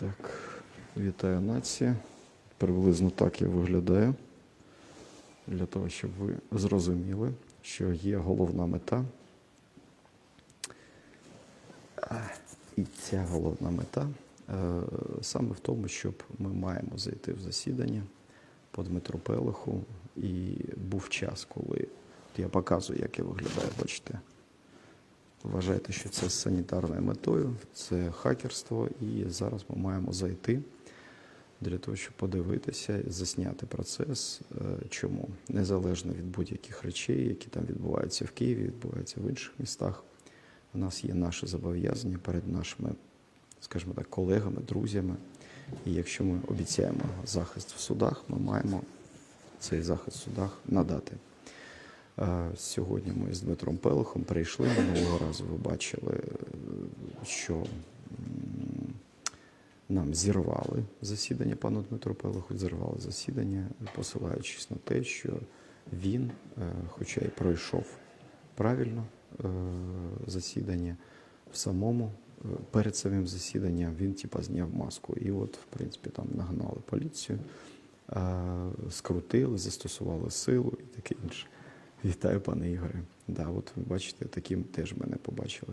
Так, вітаю нація. Приблизно так я виглядаю. Для того, щоб ви зрозуміли, що є головна мета. І ця головна мета е, саме в тому, щоб ми маємо зайти в засідання по Дмитру Пелиху. І був час, коли я показую, як я виглядаю, бачите. Вважайте, що це санітарною метою, це хакерство, і зараз ми маємо зайти для того, щоб подивитися засняти процес. Е, Чому? Незалежно від будь-яких речей, які там відбуваються в Києві, відбуваються в інших містах. У нас є наші зобов'язання перед нашими, скажімо так, колегами, друзями. І якщо ми обіцяємо захист в судах, ми маємо цей захист в судах надати. Сьогодні ми з Дмитром Пелихом прийшли минулого разу. Ви бачили, е, що нам зірвали засідання пану Дмитру Пелиху, зірвали засідання, посилаючись на те, що він, е, хоча й пройшов правильно е, засідання, в самому перед самим засіданням він типа зняв маску. І от, в принципі, там нагнали поліцію, скрутили, застосували силу і таке інше. Вітаю, пане Ігоре. Да, от ви бачите, таким теж мене побачили.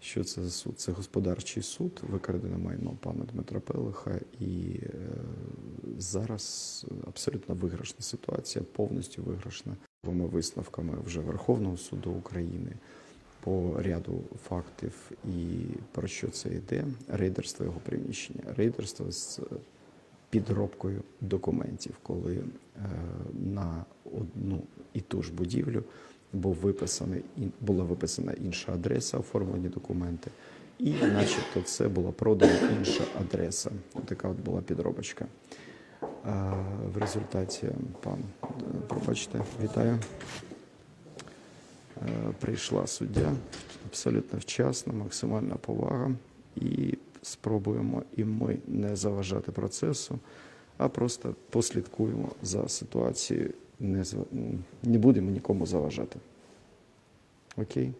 Що це за суд? Це господарчий суд, викрадене майно пана Дмитра Пелиха, і е, зараз абсолютно виграшна ситуація, повністю виграшна. Новими висновками вже Верховного суду України по ряду фактів і про що це йде? Рейдерство його приміщення, рейдерство з підробкою документів, коли е, на одну і ту ж будівлю був виписаний, була виписана інша адреса, оформлені документи, і начебто це була продана інша адреса. Така от була підробочка. В результаті, пан, е, пробачте, вітаю. Е, Прийшла суддя абсолютно вчасно, максимальна повага, і спробуємо і ми не заважати процесу, а просто послідкуємо за ситуацією, не, не будемо нікому заважати. Окей?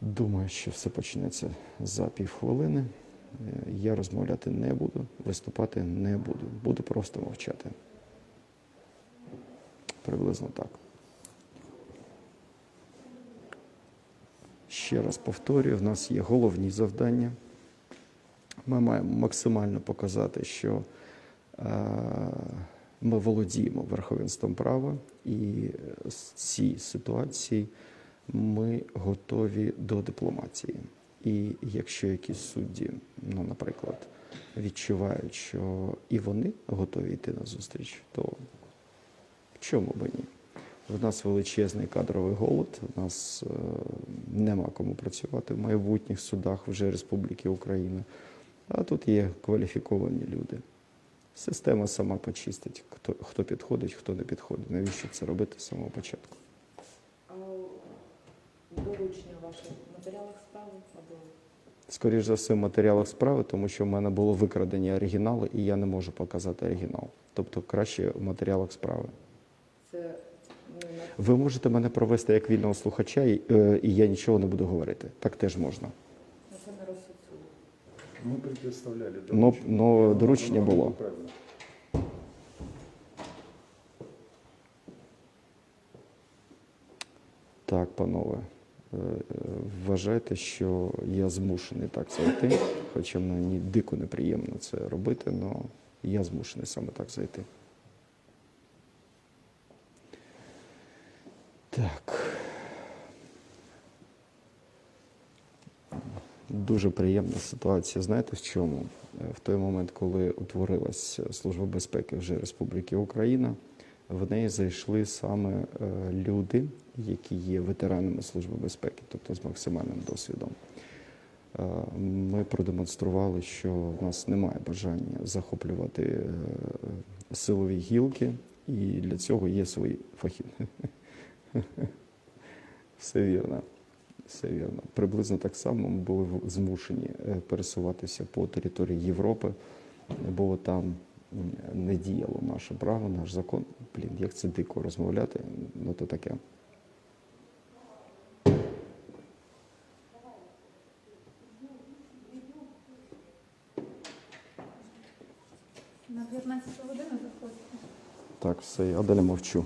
Думаю, що все почнеться за півхвилини. Е, Я розмовляти не буду, виступати не буду. Буду просто мовчати. Приблизно так. Ще раз повторюю, в нас є головні завдання. Ми маємо максимально показати, що е, ми володіємо верховенством права, і з цій ситуації ми готові до дипломатії. І якщо якісь судді, ну, наприклад, відчувають, що і вони готові йти на зустріч, то чому б ні? В нас величезний кадровий голод, у нас е, нема кому працювати в майбутніх судах вже Республіки Україна. А тут є кваліфіковані люди. Система сама почистить, хто, хто підходить, хто не підходить. Навіщо це робити з самого початку? А доручення ваше в матеріалах справи або Скоріше за все, в матеріалах справи, тому що в мене було викрадені оригінали, і я не можу показати оригінал. Тобто краще в матеріалах справи. це ну, Ви можете мене провести як вільного слухача, і, е, і я нічого не буду говорити. Так теж можна. на це на розсуд суду. Мы предоставляли Но, доручение. но доручення Оно було. правильно. Так, панове, е, вважайте, що я змушений так зайти, хоча мені дико неприємно це робити, але я змушений саме так зайти. Так. Дуже приємна ситуація. Знаєте в чому? Е, В той момент, коли утворилась Служба безпеки вже Республіки Україна, в неї зайшли саме е, люди, які є ветеранами Служби безпеки, тобто з максимальним досвідом. Е, Ми продемонстрували, що в нас немає бажання захоплювати е, силові гілки, і для цього є свої фахівці. Все вірно. Все вірно. Приблизно так само ми були змушені е, пересуватися по території Європи, бо там не діяло наше право, наш закон. Блін, як це дико розмовляти, ну то таке. На 15 годину заходьте. Так, все, я далі мовчу.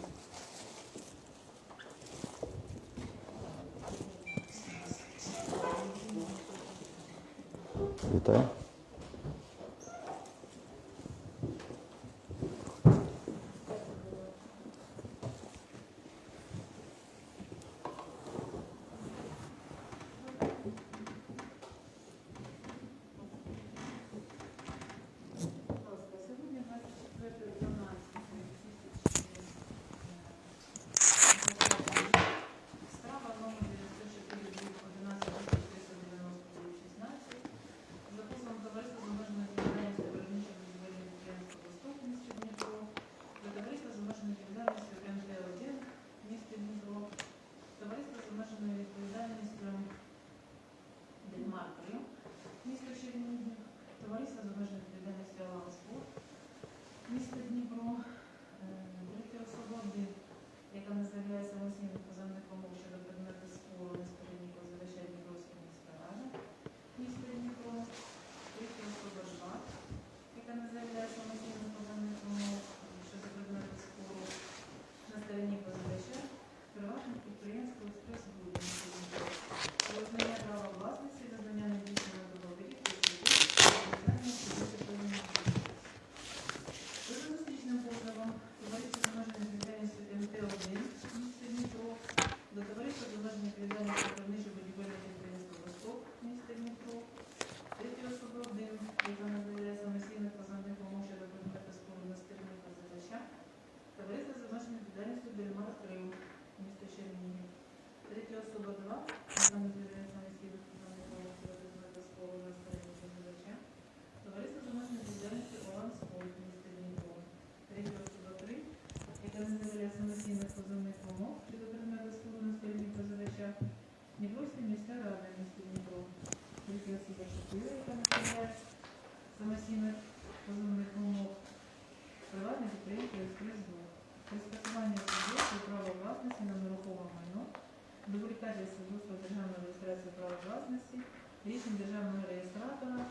Дублікація свідоцтва державної реєстрації права власності, рішень державного реєстратора,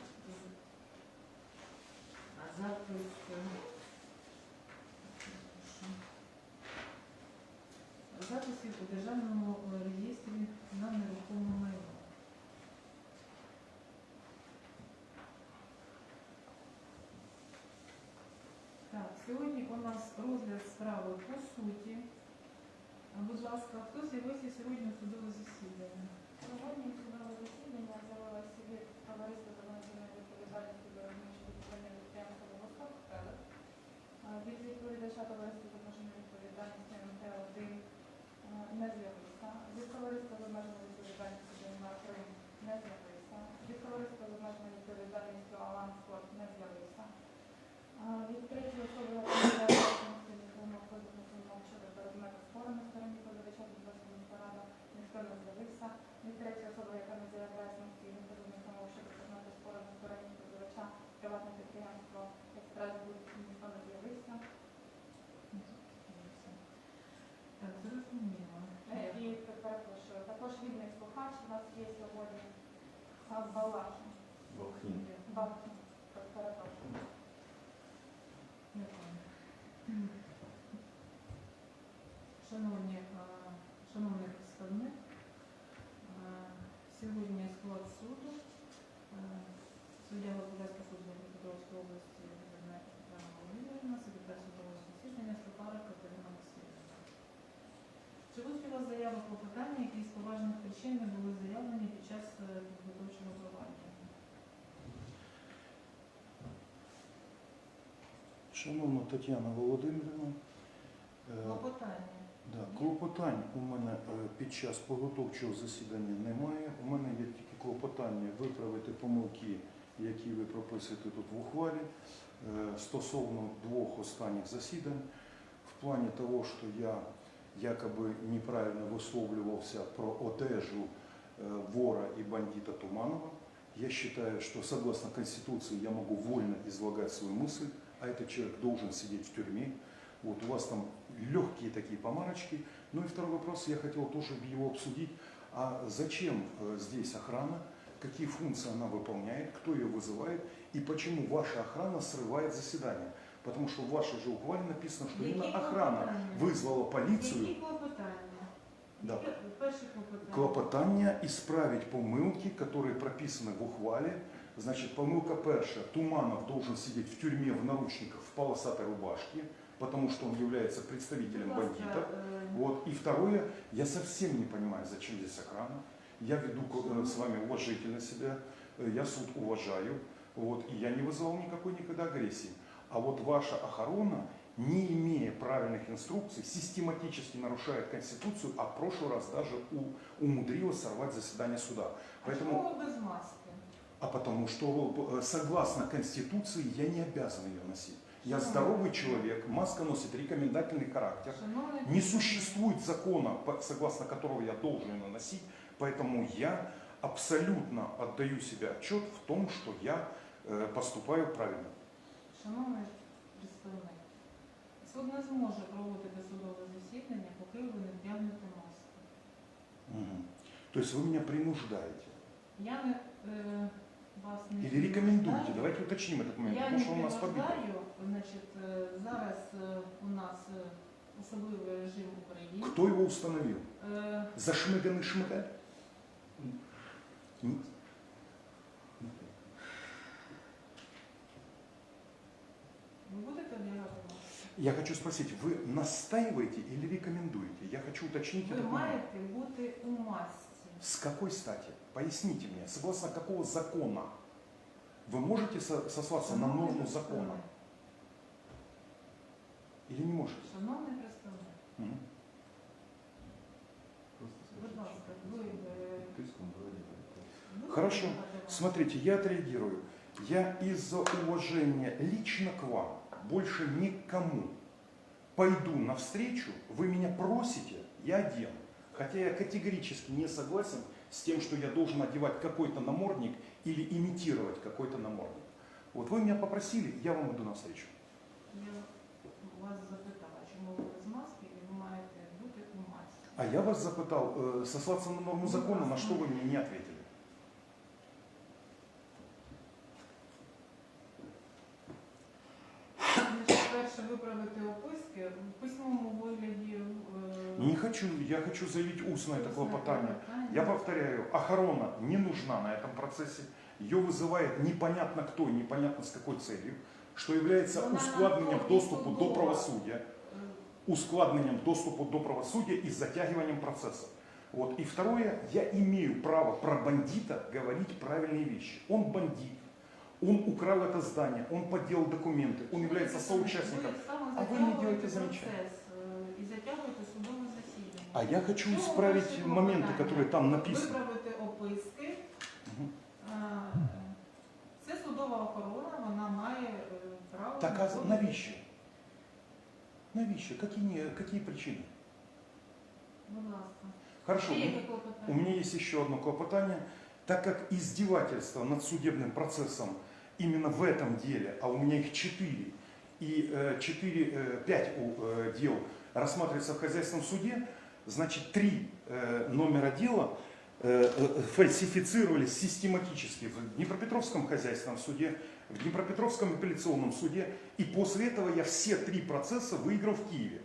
а запис е, записів у державному реєстрі на нерухоме майно. Так, сьогодні у нас розгляд справи по суті. Будь ласка, хто з'явився сьогодні у судове засідання? Сьогодні судове засідання з'явилося від товариства з обмеженою відповідальністю виробничого будівельного підприємства «Восток» А, Від відповідача товариства з обмеженою відповідальністю МТ-1 не з'явився. Від товариства з обмеженою відповідальністю «Денмарк Рим» не з'явився. Від товариства з обмеженою відповідальністю «Алан Спорт» не з'явився. Від третьої особи вимог позовних вимог щодо предмету спору на стороні позивача Дніпровська міська рада ніхто не з'явився. Від третьої особи, яка не заявляє самостійних позовних вимог щодо предмету спору на стороні позивача приватне підприємство «Експрес-Буд» ніхто не з'явився. Так, зрозуміло. Е, І перепрошую, також вільний слухач у нас є сьогодні Балахін. Балахін, перепрошую. Дякую. Шановні, е, шановний представник, е, сьогодні склад суду, е, суддя Господарського суду Дніпропетровської області Вернець Світлана Володимирівна, секретар судового засідання Стопара Катерина Васильівна. Чи будуть у вас заяви про питання, які з поважних причин не були заявлені під час е, підготовчого провадження? Шановна Тетяна Володимирівна, е, Клопотання. да, клопотань у мене е, під час підготовчого засідання немає. У мене є тільки клопотання виправити помилки, які ви прописуєте тут в ухвалі стосовно двох останніх засідань. В плані того, що я якобы неправильно висловлювався про одежу э, вора и бандита Туманова. Я считаю, что согласно Конституции я могу вольно излагать свою мысль, а этот человек должен сидеть в тюрьме. Вот у вас там легкие такие помарочки. Ну и второй вопрос, я хотел тоже его обсудить. А зачем э, здесь охрана? Какие функции она выполняет? Кто ее вызывает? И почему ваша охрана срывает заседание? Потому что в вашей же ухвале написано, что Які именно охрана вызвала полицию. Які клопотання? Да. Перше клопотання. Клопотання исправить помилки, которые прописаны в ухвале. Значит, помилка перша. Туманов должен сидеть в тюрьме в наручниках в полосатой рубашке, потому что он является представителем бандита. е, Вот. И второе, я совсем не понимаю, зачем здесь охрана. Я веду э, с вами уважительно себя, э, я суд уважаю, вот, и я не вызывал никакой никогда агрессии. А вот ваша охрана, не имея правильных инструкций, систематически нарушает Конституцию, а в прошлый раз даже у- умудрилась сорвать заседание суда. А Поэтому, ви без маски? а потому что э, согласно Конституции я не обязан ее носить. Я здоровый человек, маска носит рекомендательный характер. Не существует закона, согласно которого я должен ее носить, поэтому я абсолютно отдаю себе отчет в том, что я э, поступаю правильно. Шановний представник, суд не зможе проводити судове засідання, поки ви не вдягнете маску. Мгм. То есть вы меня принуждаете. Я не е, вас не Или рекомендуете. принуждаю. Давайте уточним этот момент, Я потому не что он у нас побит. принуждаю, значить, е, зараз е, у нас е, особливий режим України. Кто его установил? Е, Зашмыганный шмыгаль? Я хочу спросить, вы настаиваете или рекомендуете? Я хочу уточнить Ви этот момент. маєте бути у масці. С какой стати? Поясните мне, согласно какого закона? Вы можете со- сослаться на Шановний норму представник, закона или не можете? Шановний представник, Мгм. будь ласка, ви... е, будете Хорошо. Смотрите, я отреагирую. Я из-за уважения лично к вам, больше никому, пойду навстречу, вы меня просите, я одену. Хотя я категорически не согласен с тем, что я должен одевать какой-то намордник или имитировать какой-то намордник. Вот вы меня попросили, я вам иду навстречу. Я вас запитала, чому ви без маски і ви маєте бути у масці. А я вас запытал э, сослаться на норму закона, на что вы мне не ответили. В письмовому вигляді. е, Не хочу, я хочу заявить устно это клопотание. Я повторяю, охрана не нужна на этом процессе. Ее вызывает непонятно кто и непонятно с какой целью, что является нам доступу до правосудия, Е, ускладненням доступу до правосудия и затягиванием процесса. Вот. И второе, я имею право про бандита говорить правильные вещи. Он бандит, он украл это здание, он подделал документы, он является соучастником. Ви саме А ви не затягуєте делаете замечания. процес е, і затягуєте судове засідання. А я хочу Чому исправить ваше моменты, клопотання? которые там написаны. Виправити описки. Мгм. Е, Це судова охорона, вона має е, право. Так а знаходити- навіщо? Навіщо? Какие, не- какие причины? Будь ласка. Хорошо, Ще у яке м- клопотання? у меня есть еще одно клопотание. Так как издевательство над судебным процессом именно в этом деле, а у меня их четыре, и э, четыре, э, пять э, дел рассматривается в хозяйственном суде, значит, три номера дела фальсифицировались систематически в Днепропетровском хозяйственном суде, в Днепропетровском апелляционном суде, и после этого я все три процесса выиграл в Киеве.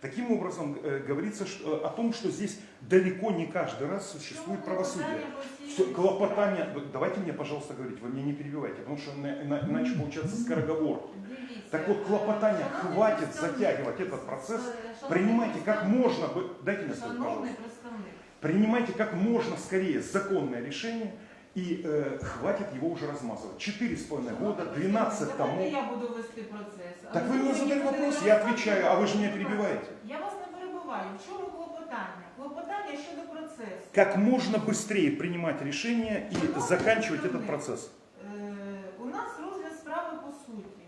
Таким образом, э, говорится что- о том, что здесь далеко не каждый раз существует Чому правосудие. клопотання по цій Что клопотание, вы- давайте мне, пожалуйста, говорить, вы меня не перебивайте, потому что на- на- иначе получается скороговорки. Дивіться, Так вот, клопотание, е, шановний хватит представник, затягивать этот процесс, е, шановний принимайте как представник, можно, бы- дайте мне слово, Шановний пожалуйста, представник, принимайте как можно скорее законное решение и э, хватит его уже размазывать. Четыре с половиной года, 12 Давайте тому. я буду вести процес. а Так ви вы мне мені задаете будете вопрос, я розказувати, отвечаю, а вы же меня що перебиваете. Я вас не перебиваю. В чому клопотання? Клопотання щодо процесу. Как можно быстрее принимать решения и Шановний заканчивать этот представник, процесс. Е, У нас розгляд справи по суті.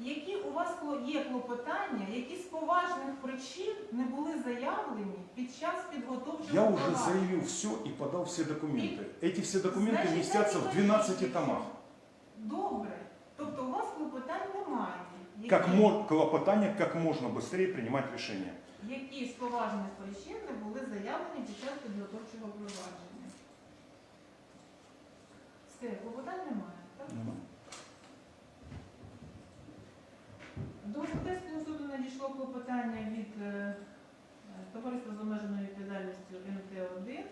Які у вас кло- є клопотання, які з поважних причин не були заявлені під час підготовчого Я уже провадження? заявил все и подал все документы. Эти все документы Значить, вместятся в так і 12 кажіть. томах. Добре. Тобто у вас клопотань немає. Які, Как мо- клопотание, как можно быстрее принимать решения. які з поважних причин не були заявлені під час підготовчого провадження? Все, клопотань немає. Так? клопотання від е, Товариства з обмеженою відповідальністю МТ-1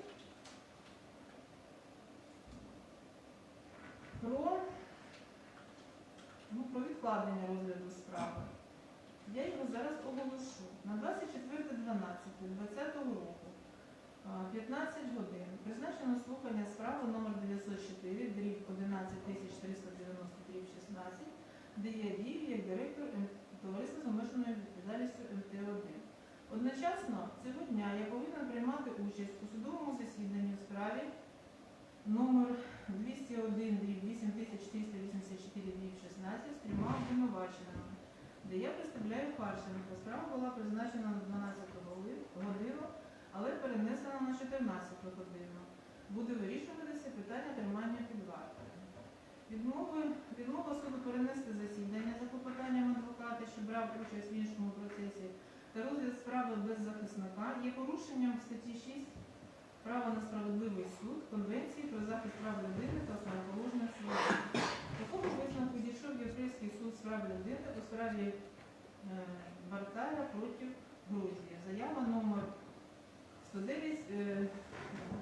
про, ну, про відкладення розгляду справи. Я його зараз оголошу. На 24.12.2020 року 15 годин призначено слухання справи номер 904, дріб 11390 дріб 16, де я дію як директор М- Товариства з обмеженою відповідальністю МТ-1. Одночасно цього дня я повинна приймати участь у судовому засіданні в справі номер 201 дріб 8484 дріб 16 з трьома обвинуваченими, де я представляю Харченка. Справа була призначена на 12 годину, але перенесена на 14 годину. Буде вирішуватися питання тримання під вартою. Відмови, відмова суду перенести засідання за клопотанням адвоката, що брав участь в іншому процесі, та розгляд справи без захисника є порушенням статті 6 права на справедливий суд Конвенції про захист прав людини та основоположних свобод. Такому висновку дійшов Європейський суд з прав людини у справі е, проти Грузії. Заява номер 109 е,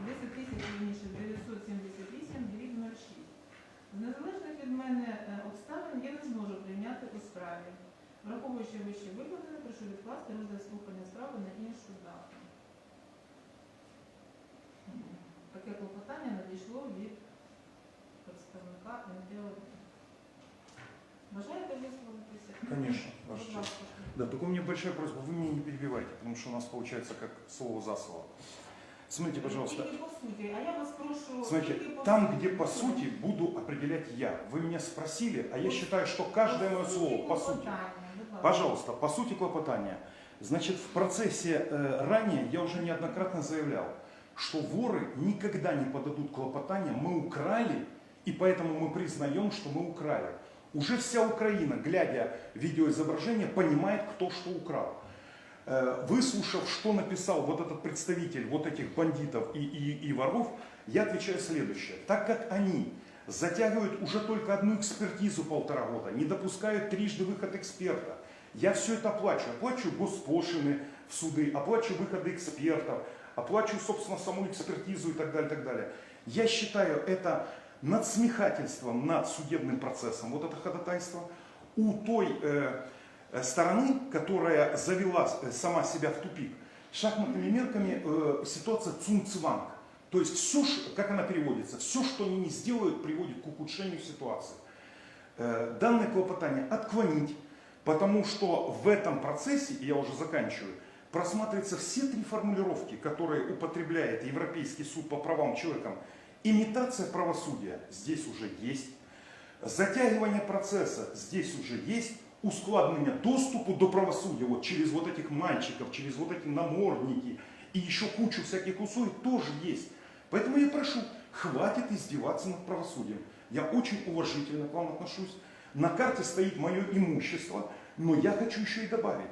10 відкласти розгляд слухання справи на іншу дату. Таке клопотання надійшло від представника НТО. Бажаєте висловитися? Конечно, ваша Будь честь. ласка. Да, только у меня большая просьба, вы меня не перебивайте, потому что у нас получается как слово за слово. Смотрите, пожалуйста, Тільки по суті, а я вас прошу... смотрите, тільки по там, суті. где по сути, буду определять я. Вы меня спросили, а я считаю, что каждое мое слово по сути. клопотання, будь ласка. Пожалуйста, по сути клопотания. Значит, в процессе э, ранее я уже неоднократно заявлял, что воры никогда не подадут клопотания, мы украли, и поэтому мы признаем, что мы украли. Уже вся Украина, глядя видеоизображение, понимает, кто что украл. Э, Выслушав, что написал вот этот представитель вот этих бандитов и, и, и воров, я отвечаю следующее. Так как они затягивают уже только одну экспертизу полтора года, не допускают трижды выход эксперта, я все это оплачу. Оплачу госпошлины в суды, оплачу выходы экспертов, оплачу, собственно, саму экспертизу и так далее, так далее. Я считаю это надсмехательством над судебным процессом, вот это ходатайство, у той э, э, стороны, которая завела э, сама себя в тупик. Шахматными мерками э, ситуация цунцванг. То есть все, как она переводится, все, что они не сделают, приводит к ухудшению ситуации. Э, Данное клопотание отклонить, потому что в этом процессе, и я уже заканчиваю, просматриваются все три формулировки, которые употребляет Европейский суд по правам человека. Имитация правосудия здесь уже есть. Затягивание процесса здесь уже есть. Ускладнение доступу до правосудия вот через вот этих мальчиков, через вот эти намордники и еще кучу всяких условий тоже есть. Поэтому я прошу, хватит издеваться над правосудием. Я очень уважительно к вам отношусь. На карте стоит мое имущество, но я хочу еще и добавить.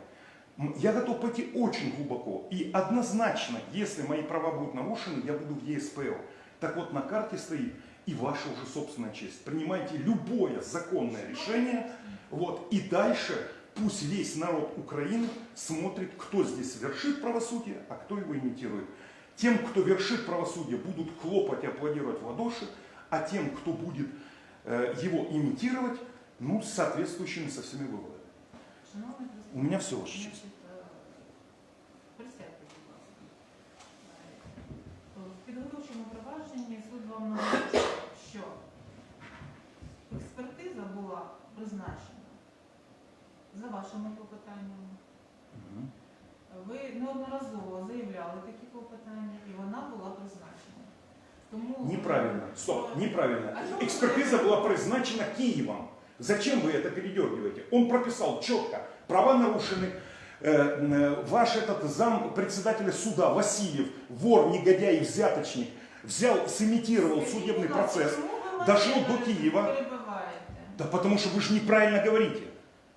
Я готов пойти очень глубоко. И однозначно, если мои права будут нарушены, я буду в ЕСПЛ. Так вот, на карте стоит и ваша уже собственная честь. Принимайте любое законное решение. Вот, и дальше пусть весь народ Украины смотрит, кто здесь вершит правосудие, а кто его имитирует. Тем, кто вершит правосудие, будут хлопать и аплодировать в ладоши, а тем, кто будет э, его имитировать, ну, с соответствующими со всеми выводами. Шановний У меня все, ваша честь. Значить, е, присядьте, будь ласка. Е, В підготовчому провадженні суд вам наголошує, що експертиза була призначена за вашими клопотаннями. Мгм. Ви неодноразово заявляли такі клопотання, і вона була призначена. Тому Неправильно. Стоп, неправильно. А что вы Экспертиза была призначена Киевом. Зачем вы это передергиваете? Он прописал четко, права нарушены. Э, э, Ваш этот зам председателя суда Васильев, вор, негодяй, взяточник, взял, сымитировал Скажіть, судебный будь ласка, процесс. чому ви мене дошло до Києва. перебиваєте? Да потому что вы же неправильно говорите.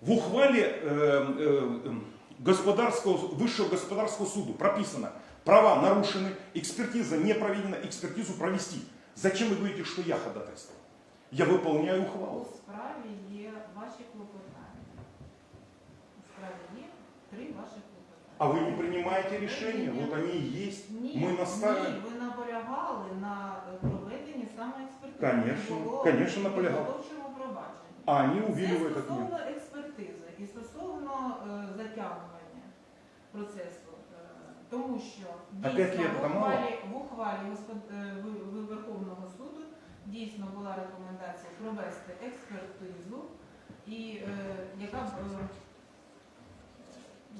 В ухвале э, э, э, господарского, высшего господарского суду прописано, права нарушены, экспертиза не проведена, экспертизу провести. Зачем вы говорите, что я ходатайствую? Я выполняю У ухвалу. справі є ваші клопотання. У справі є три ваших клопотання. А вы не принимаете решения? Вот они и есть. Ні, Мы ні, настаиваем. ви наполягали на е, проведенні саме експертизи. Конечно, Було конечно, в наполягав. підготовчому провадженні. А они Це увиливают от стосовно меня. експертизи і стосовно е, затягування процесу. Е, тому що А п'ять дійсно лет в це мало? ухвалі, в ухвалі господ- е, Ви- Ви- Верховного суду дійсно була рекомендація провести експертизу, і е, яка б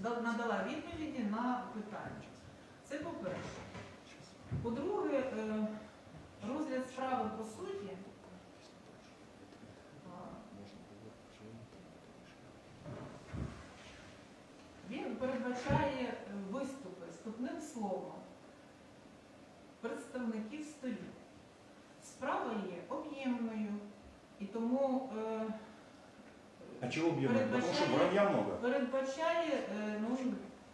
е, надала відповіді на питання. Це по-перше. По-друге, е, розгляд справи по суті. Він передбачає е, виступи вступним словом представників сторін. Справа є об'ємною, і тому е, А чего объемно? Потому что Передбачає- вранья много. передбачає е, ну,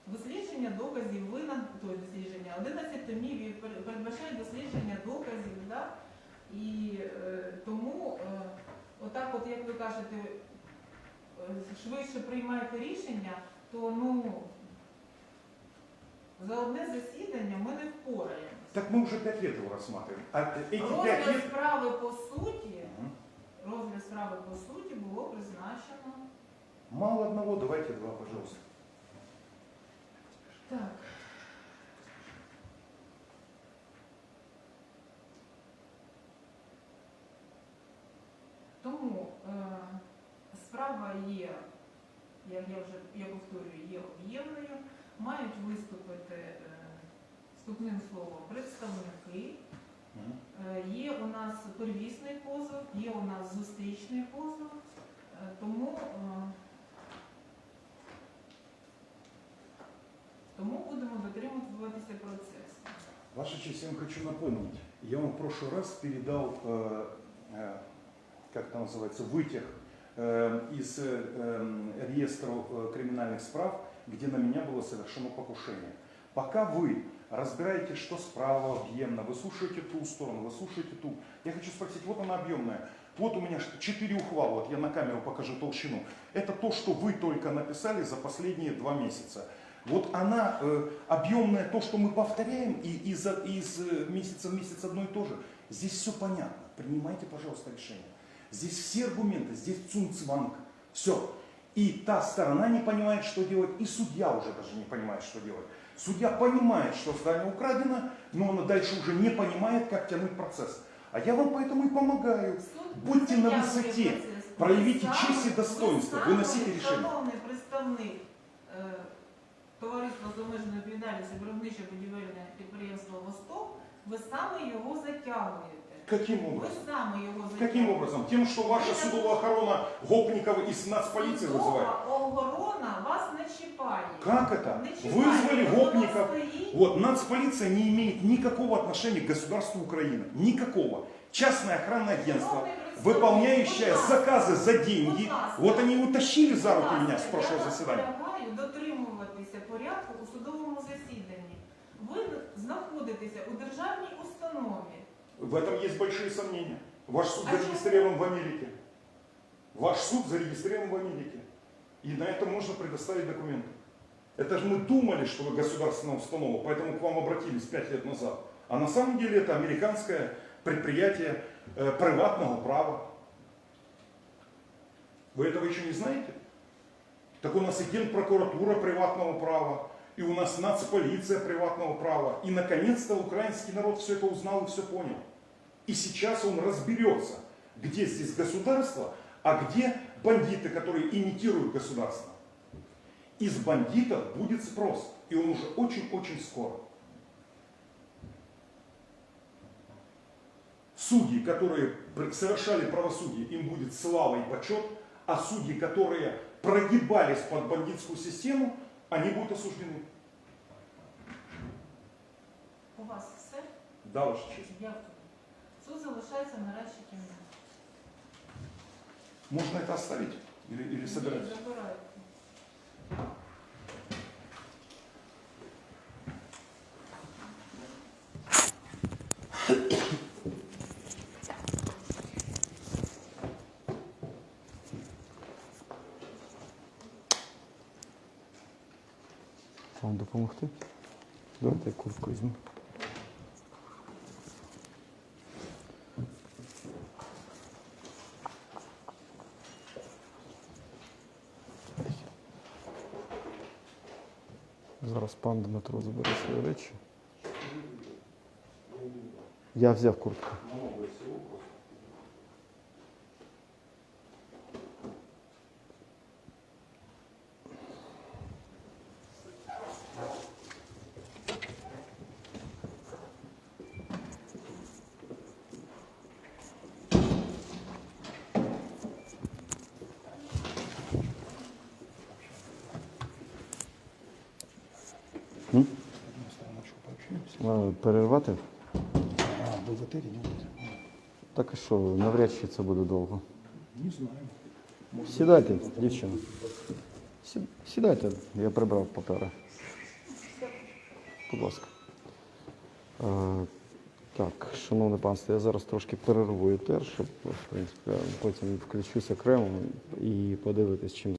дослідження доказів вина, то дослідження 11 томів і пер- передбачає дослідження доказів, да? і е, тому е, отак, от як ви кажете, е, швидше приймаєте рішення, то ну за одне засідання ми не впораємося. Так мы уже пять лет его рассматриваем. А эти пять Розгляд лет... справи по суті, Мгм. розгляд справи по суті було призначено. Мало одного, давайте два, пожалуйста. Так. Тому е, справа є, як я вже я повторюю, є об'ємною, мають виступити е, вступним словом представники. Мгм. Е, Є у нас первісний позов, є у нас зустрічний позов, Е, тому, е, тому будемо дотримуватися процесу. Ваша честь, я вам хочу напомнить. Я вам в прошлый раз передал, э, э, как это называется, вытяг э, из э, э, реестра э, криминальных справ, где на меня было совершено покушение. Пока вы разбираете, что справа объемно, вы слушаете ту сторону, вы слушаете ту. Я хочу спросить, вот она объемная. Вот у меня ш- четыре ухвала, вот я на камеру покажу толщину. Это то, что вы только написали за последние два месяца. Вот она э, объемная, то, что мы повторяем, и из, из э, месяца в месяц одно и то же. Здесь все понятно. Принимайте, пожалуйста, решение. Здесь все аргументы, здесь цунцванг. Все. И та сторона не понимает, что делать, и судья уже даже не понимает, что делать. Судья понимает, что здание украдено, но она дальше уже не понимает, как тянуть процесс. А я вам поэтому и помогаю. Суд Будьте на высоте, проявите честь и достоинство. саме, рішення. Шановний представник е, товариства з обмеженою відповідальністю виробниче будівельне підприємство Восток, ви саме його затягуєте. Каким Ви образом? саме його затягуєте. Каким образом? Тем, что ваша судовая охрана Гопникова из нацполиции вызывает? Судова охорона вас не чіпає. Как это? Не чіпає. Вызвали Вона Гопников. стоїть. Вот, нацполиция не имеет никакого отношения к государству Украины. Никакого. Частное охранное агентство, Шановний представник, выполняющее будь ласка, заказы за будь деньги. ласка. Вот они утащили за руки Будь меня ласка, с прошлого Я заседания. наполягаю дотримуватися порядку у судовому засіданні. Ви знаходитеся у державній установі. В этом есть большие сомнения. Ваш суд А зарегистрирован в Америке. Ваш суд зарегистрирован в Америке. И на это можно предоставить документы. Это же мы думали, что вы государственная установа, поэтому к вам обратились пять лет назад. А на самом деле это американское предприятие э, приватного права. Вы этого еще не знаете? Так у нас и генпрокуратура приватного права, и у нас нацполиция приватного права. И наконец-то украинский народ все это узнал и все понял. И сейчас он разберется, где здесь государство, а где бандиты, которые имитируют государство. Из бандитов будет спрос, и он уже очень-очень скоро. Судьи, которые совершали правосудие, им будет слава и почет, а судьи, которые прогибались под бандитскую систему, они будут осуждены. У вас все? Да, Ваша честь. Дякую. Суд залишається в нарадчій кімнаті. Можно это оставить или, или собирать? забирайте. Вам допомогти? Давайте я куртку візьму. Зараз пан Дмитро забере свої речі. Я взяв куртку. М? А, Перервати? А, вы в отеле не будете? Так і що, навряд чи це буде довго. Не знаю. Сідайте, дівчина. Сідайте, я прибрав папери. Будь ласка. Е, так, шановне панство, я зараз трошки перерву етер, щоб в принципі, потім включуся окремо і подивитись, чим